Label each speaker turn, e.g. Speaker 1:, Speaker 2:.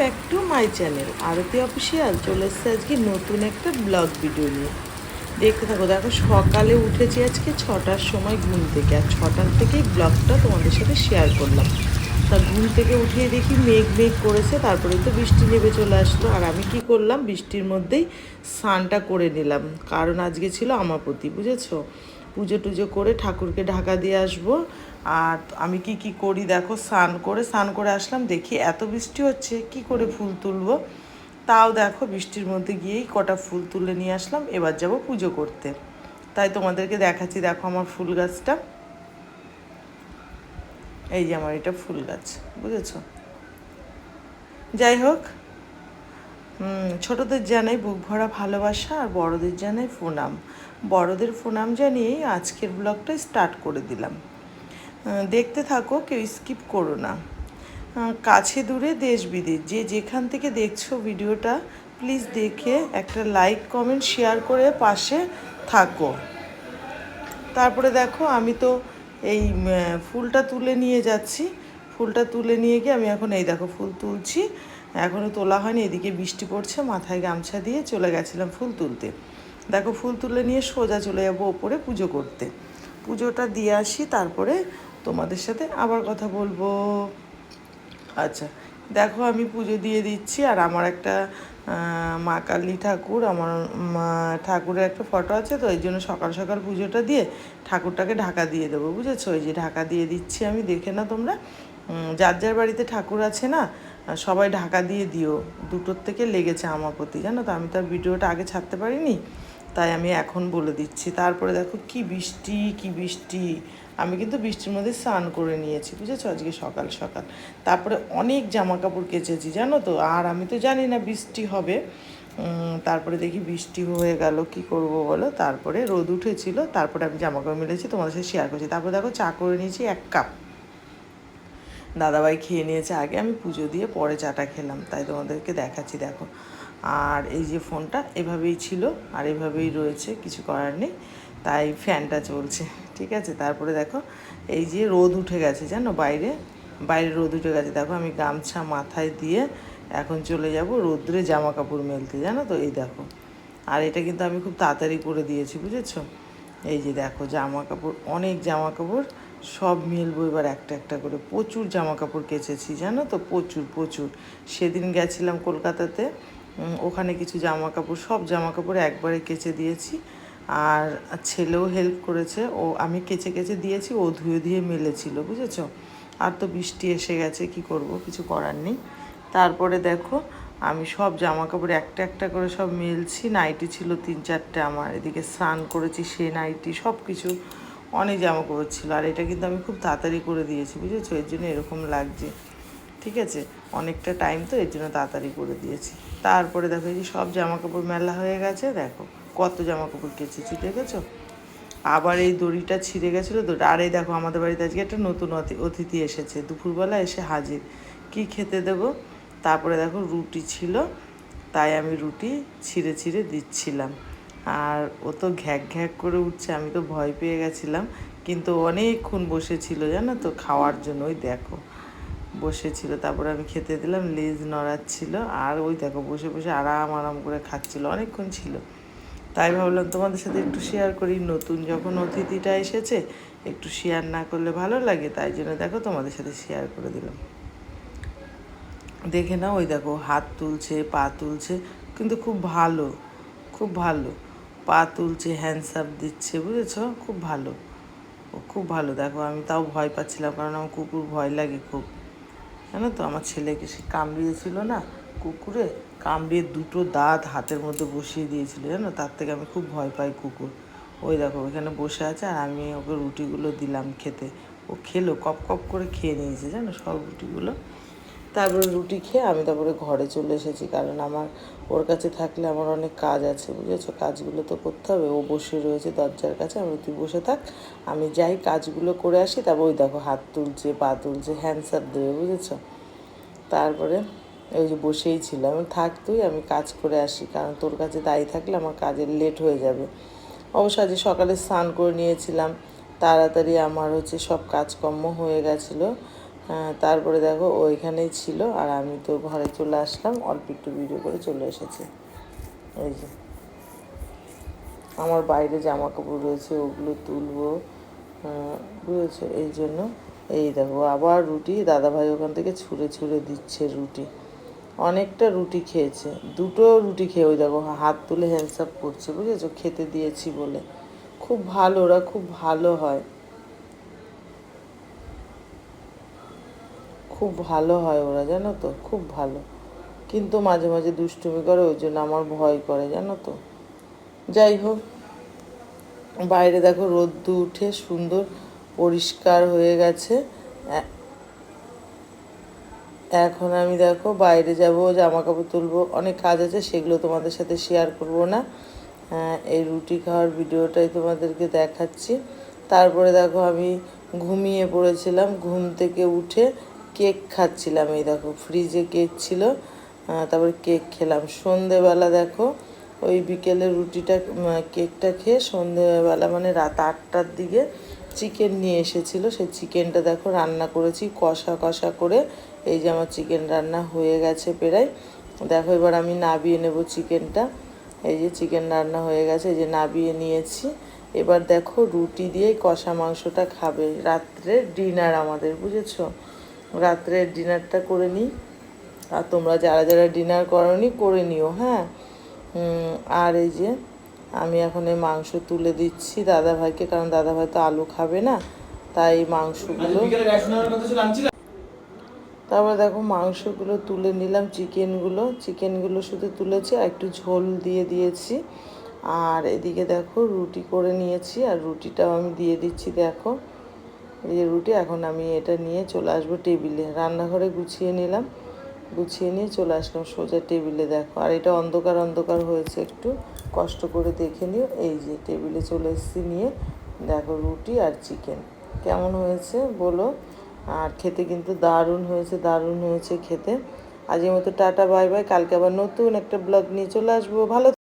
Speaker 1: Back to my channel Aarti official চলে এসছে আজকে নতুন একটা ব্লগ ভিডিও নিয়ে। দেখতে থাকো, দেখো সকালে উঠেছি আজকে ছটার সময় ঘুম থেকে, আর ছটার থেকেই ব্লগটা তোমাদের সাথে শেয়ার করলাম। তা ঘুম থেকে উঠিয়ে দেখি মেঘ মেঘ করেছে, তারপরে তো বৃষ্টি নেমে চলে আসলো। আর আমি কি করলাম? বৃষ্টির মধ্যেই স্নানটা করে নিলাম। কারণ আজকে ছিল আমার প্রতি বুঝেছ? পুজো টুজো করে ঠাকুরকে ঢাকা দিয়ে আসব। আর আমি কি কি করি দেখো, স্নান করে স্নান করে আসলাম। দেখি এত বৃষ্টি হচ্ছে, কি করে ফুল তুলবো? তাও দেখো বৃষ্টির মধ্যে গিয়েই কটা ফুল তুলে নিয়ে আসলাম। এবার যাব পুজো করতে। তাই তোমাদেরকে দেখাচ্ছি, দেখো আমার ফুল গাছটা। এই যে আমার এটা ফুল গাছ, বুঝেছ? যাই হোক ছোটদের জানাই বুক ভরা ভালোবাসা আর বড়দের জানাই প্রণাম। বড়দের প্রণাম জানিয়েই আজকের ব্লগটা স্টার্ট করে দিলাম। দেখতে থাকো, কেউ স্কিপ করো না। কাছে দূরে দেশ বিদেশ যে যেখান থেকে দেখছ ভিডিওটা, প্লিজ দেখে একটা লাইক, কমেন্ট, শেয়ার করে পাশে থাকো। তারপরে দেখো, আমি তো এই ফুলটা তুলে নিয়ে যাচ্ছি। ফুলটা তুলে নিয়ে গিয়ে আমি এখন এই দেখো ফুল তুলছি। এখনও তোলা হয়নি, এদিকে বৃষ্টি পড়ছে, মাথায় গামছা দিয়ে চলে গেছিলাম ফুল তুলতে। দেখো ফুল তুলে নিয়ে সোজা চলে যাব ওপরে পুজো করতে। পুজোটা দিয়ে আসি, তারপরে তোমাদের সাথে আবার কথা বলব। আচ্ছা দেখো, আমি পুজো দিয়ে দিচ্ছি আর আমার একটা মা কালী ঠাকুর, আমার ঠাকুরের একটা ফটো আছে, তো এই জন্য সকাল সকাল পুজোটা দিয়ে ঠাকুরটাকে ঢাকা দিয়ে দেবো, বুঝেছ? ওই যে ঢাকা দিয়ে দিচ্ছি আমি, দেখে না তোমরা। যার যার বাড়িতে ঠাকুর আছে না সবাই ঢাকা দিয়ে দিও। দুটোর থেকে লেগেছে আমার প্রতি, জানো তো? আমি তো আর ভিডিওটা আগে ছাড়তে পারিনি, তাই আমি এখন বলে দিচ্ছি। তারপরে দেখো, কি বৃষ্টি কি বৃষ্টি। আমি কিন্তু বৃষ্টির মধ্যে স্নান করে নিয়েছি, বুঝেছ? আজকে সকাল সকাল। তারপরে অনেক জামা কাপড় কেচেছি, জানো তো? আর আমি তো জানি না বৃষ্টি হবে। তারপরে দেখি বৃষ্টি হয়ে গেল, কি করব বলো? তারপরে রোদ উঠেছিল, তারপরে আমি জামা কাপড় মিলেছি, তোমাদের সাথে শেয়ার করছি। তারপরে দেখো চা করে নিয়েছি এক কাপ। দাদাভাই খেয়ে নিয়েছে আগে, আমি পুজো দিয়ে পরে চাটা খেলাম, তাই তোমাদেরকে দেখাচ্ছি, দেখো। আর এই যে ফোনটা এভাবেই ছিল, আর এভাবেই রয়েছে, কিছু করার নেই। তাই ফ্যানটা চলছে। ঠিক আছে? তারপরে দেখো, এই যে রোদ উঠে গেছে জানো বাইরে? বাইরে রোদ উঠে গেছে। দেখো আমি গামছা মাথায় দিয়ে এখন চলে যাব রোদ্রে জামা কাপড় মেলতে, জানো তো? এই দেখো। আর এটা কিন্তু আমি খুব তাড়াতাড়ি করে দিয়েছি, বুঝেছ? এই যে দেখো জামা কাপড় অনেক জামা কাপড় সব মেলবো এবার একটা একটা করে। প্রচুর জামা কাপড় কেচেছি, জানো তো? প্রচুর প্রচুর। সেদিন গেছিলাম কলকাতাতে ওখানে কিছু জামা কাপড় সব জামা কাপড় একবারে কেচে দিয়েছি। আর ছেলেও হেল্প করেছে। ও, আমি কেচে কেচে দিয়েছি, ও ধুয়ে ধুয়ে মেলেছিল, বুঝেছ? আর তো বৃষ্টি এসে গেছে, কি করব? কিছু করার নেই। তারপরে দেখো, আমি সব জামা কাপড় একটা একটা করে সব মেলছি। নাইটি ছিল তিন চারটে আমার, এদিকে স্নান করেছি, সে নাইটি, সব কিছু অনেক জামা কাপড় ছিল। আর এটা কিন্তু আমি খুব তাড়াতাড়ি করে দিয়েছি, বুঝেছ? এর জন্য এরকম লাগছে, ঠিক আছে? অনেকটা টাইম তো এর জন্য তাড়াতাড়ি করে দিয়েছি। তারপরে দেখো, এই যে সব জামা কাপড় মেলা হয়ে গেছে, দেখো। কত জামা কাপড় কেচেছি দেখেছ আবার এই দড়িটা ছিঁড়ে গেছিল তো আর এই দেখো, আমাদের বাড়িতে আজকে একটা নতুন অতি- অতিথি এসেছে। দুপুরবেলা এসে হাজির। কি খেতে দেবো? তারপরে দেখো, রুটি ছিল, তাই আমি রুটি ছিঁড়ে ছিঁড়ে দিচ্ছিলাম। আর ও তো ঘ্যাক ঘ্যাক করে উঠছে, আমি তো ভয় পেয়ে গেছিলাম। কিন্তু অনেকক্ষণ বসেছিল, জানো তো, খাওয়ার জন্য। ওই দেখো, বসেছিল। তারপরে আমি খেতে দিলাম, লেজ নড়াচ্ছিল। আর ওই দেখো, বসে বসে আরাম আরাম করে খাচ্ছিল। অনেকক্ষণ ছিল। তাই ভাবলাম তোমাদের সাথে একটু শেয়ার করি। নতুন যখন অতিথিটা এসেছে, একটু শেয়ার না করলে ভালো লাগে, তাই জন্য দেখো তোমাদের সাথে শেয়ার করে দিলাম। দেখে না ওই দেখো, হাত তুলছে, পা তুলছে, কিন্তু খুব ভালো খুব ভালো। পা তুলছে হ্যান্ডসাপ দিচ্ছে, বুঝেছ? খুব ভালো। ও খুব ভালো, দেখো আমি তাও ভয় পাচ্ছিলাম, কারণ আমার কুকুর ভয় লাগে খুব। জানো তো, আমার ছেলেকে সে কামড়িয়েছিল না কুকুরে কামড়িয়ে দুটো দাঁত হাতের মধ্যে বসিয়ে দিয়েছিল, জানো? তার থেকে আমি খুব ভয় পাই কুকুর। ওই দেখো, ওইখানে বসে আছে আর আমি ওকে রুটিগুলো দিলাম খেতে। ও খেলো, কপ কপ করে খেয়ে নিয়েছে, জানো? সব রুটিগুলো। তারপরে রুটি খেয়ে আমি তারপরে ঘরে চলে এসেছি, কারণ আমার, ওর কাছে থাকলে আমার অনেক কাজ আছে, বুঝেছ? কাজগুলো তো করতে হবে, ও বসে রয়েছে দরজার কাছে। আমি তুই বসে থাক, আমি যাই কাজগুলো করে আসি। তারপর ওই দেখো, হাত তুলছে, পা তুলছে হ্যান্ডসাপ দেবে, বুঝেছ? তারপরে ওই যে বসেই ছিল আমি থাক তুই আমি কাজ করে আসি কারণ তোর কাছে দায়ী থাকলে আমার কাজের লেট হয়ে যাবে। অবশ্য আজ সকালে স্নান করে নিয়েছিলাম। তাড়াতাড়ি আমার হচ্ছে সব কাজকর্ম হয়ে গেছিল। হ্যাঁ, তারপরে দেখো ওইখানেই ছিল আর আমি তো ঘরে চলে আসলাম। অল্প একটু ভিডিও করে চলে এসেছি। এই যে। আমার বাইরে জামা কাপড় রয়েছে ওগুলো তুলবো। বুঝেছ? এই জন্য। এই দেখো আবার রুটি। দাদাভাই ওখান থেকে ছুঁড়ে ছুঁড়ে দিচ্ছে রুটি। অনেকটা রুটি খেয়েছে। দুটো রুটি খেয়ে ওই দেখো হাত তুলে হ্যান্ডস আপ করছে, বুঝেছ? খেতে দিয়েছি বলে। খুব ভালো, ওরা খুব ভালো হয়। খুব ভালো হয় ওরা, জানো তো? খুব ভালো। কিন্তু মাঝে মাঝে দুষ্টুমি করে, ওই জন্য আমার ভয় করে, জানো তো? যাই হোক, বাইরে দেখো রোদ্দু উঠে সুন্দর পরিষ্কার হয়ে গেছে। এখন আমি দেখো বাইরে যাব জামা কাপড় তুলবো অনেক কাজ আছে সেগুলো তোমাদের সাথে শেয়ার করব না। হ্যাঁ, এই রুটি খাওয়ার ভিডিওটাই তোমাদেরকে দেখাচ্ছি। তারপরে দেখো আমি ঘুমিয়ে পড়েছিলাম ঘুম থেকে উঠে কেক খাচ্ছিলাম এই দেখো ফ্রিজে কেক ছিল। তারপরে কেক খেলাম। সন্ধেবেলা দেখো ওই বিকেলে রুটিটা কেকটা খেয়ে সন্ধেবেলা মানে রাত আটটার দিকে চিকেন নিয়ে এসেছিল। সেই চিকেনটা দেখো রান্না করেছি কষা কষা করে এই যে আমার চিকেন রান্না হয়ে গেছে প্রায়। দেখো, এবার আমি নাবিয়ে নেব চিকেনটা এই যে চিকেন রান্না হয়ে গেছে, এই যে নাবিয়ে নিয়েছি। এবার দেখো, রুটি দিয়ে কষা মাংসটা খাবে। রাত্রে ডিনার আমাদের, বুঝেছ? রাত্রের ডিনারটা করে নিই। আর তোমরা যারা যারা ডিনার করনি, করে নিও হ্যাঁ? আর এই যে আমি এখন এই মাংস তুলে দিচ্ছি দাদা ভাইকে কারণ দাদা ভাই তো আলু খাবে না। তাই মাংসগুলো
Speaker 2: বিকেলে গাড়ি শোনার কথা ছিল আনছিলাম
Speaker 1: তারপর দেখো মাংসগুলো তুলে নিলাম, চিকেনগুলো। চিকেনগুলো শুধু তুলেছি আর একটু ঝোল দিয়ে দিয়েছি। আর এদিকে দেখো রুটি করে নিয়েছি আর রুটিটাও আমি দিয়ে দিচ্ছি, দেখো। এই যে রুটি, এখন আমি এটা নিয়ে চলে আসব টেবিলে। রান্নাঘরে গুছিয়ে নিলাম, গুছিয়ে নিয়ে চলে আসলাম সোজা টেবিলে, দেখো। আর এটা অন্ধকার অন্ধকার হয়েছে একটু। কষ্ট করে দেখে নিও। এই যে টেবিলে চলে এসেছি নিয়ে, দেখো রুটি আর চিকেন। কেমন হয়েছে বলো? আর খেতে কিন্তু দারুণ হয়েছে দারুণ হয়েছে খেতে। আজকের মতো টাটা, বাই বাই। কালকে আবার নতুন একটা ব্লগ নিয়ে চলে আসব। ভালো